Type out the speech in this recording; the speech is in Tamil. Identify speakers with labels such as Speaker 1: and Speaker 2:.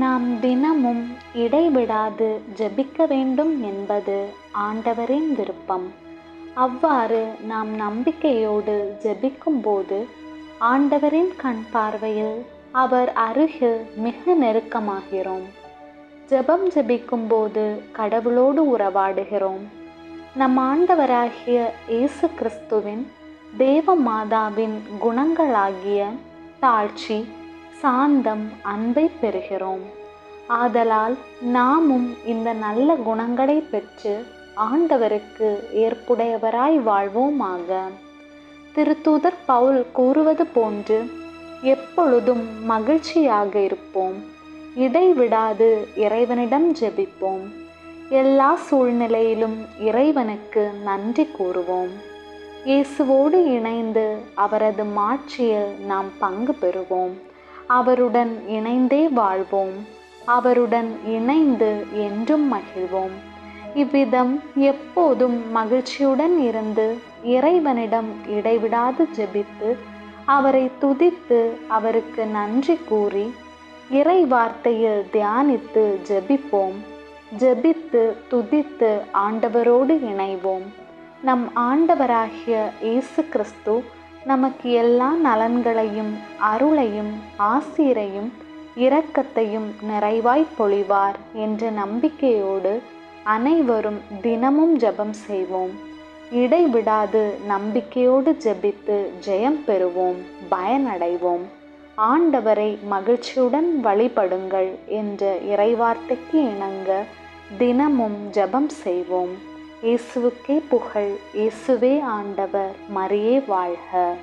Speaker 1: நாம் தினமும் இடைவிடாது ஜெபிக்க வேண்டும் என்பது ஆண்டவரின் விருப்பம். அவ்வாறு நாம் நம்பிக்கையோடு ஜெபிக்கும்போது ஆண்டவரின் கண் பார்வையில் அவர் அருகில் மிக நெருக்கமாகிறோம். ஜெபம் ஜெபிக்கும்போது கடவுளோடு உறவாடுகிறோம். நம் ஆண்டவராகிய இயேசு கிறிஸ்துவின் தேவ மாதாவின் குணங்களாகிய தாழ்ச்சி சாந்தம் அன்பை பெறுகிறோம். ஆதலால் நாமும் இந்த நல்ல குணங்களை பெற்று ஆண்டவருக்கு ஏற்புடையவராய் வாழ்வோமாக. திருத்தூதர் பவுல் கூறுவது போன்று எப்பொழுதும் மகிழ்ச்சியாக இருப்போம். இடைவிடாது இறைவனிடம் ஜெபிப்போம். எல்லா சூழ்நிலையிலும் இறைவனுக்கு நன்றி கூறுவோம். இயேசுவோடு இணைந்து அவரது மாட்சியில் நாம் பங்கு பெறுவோம். அவருடன் இணைந்தே வாழ்வோம். அவருடன் இணைந்து என்றும் மகிழ்வோம். இவ்விதம் எப்போதும் மகிழ்ச்சியுடன் இருந்து இறைவனிடம் இடைவிடாது ஜெபித்து அவரை துதித்து அவருக்கு நன்றி கூறி இறை வார்த்தையில் தியானித்து ஜெபிப்போம். ஜெபித்து துதித்து ஆண்டவரோடு இணைவோம். நம் ஆண்டவராகிய இயேசு கிறிஸ்து நமக்கு எல்லா நலன்களையும் அருளையும் ஆசீரையும் இரக்கத்தையும் நிறைவாய் பொழிவார் என்ற நம்பிக்கையோடு அனைவரும் தினமும் ஜெபம் செய்வோம். இடைவிடாது நம்பிக்கையோடு ஜெபித்து ஜெயம் பெறுவோம். பயனடைவோம். ஆண்டவரை மகிழ்ச்சியுடன் வழிபடுங்கள் என்ற இறைவார்த்தைக்கு இணங்க தினமும் ஜெபம் செய்வோம். இயேசுவுக்கே புகழ். இயேசுவே ஆண்டவர் மரியே வாழ்க.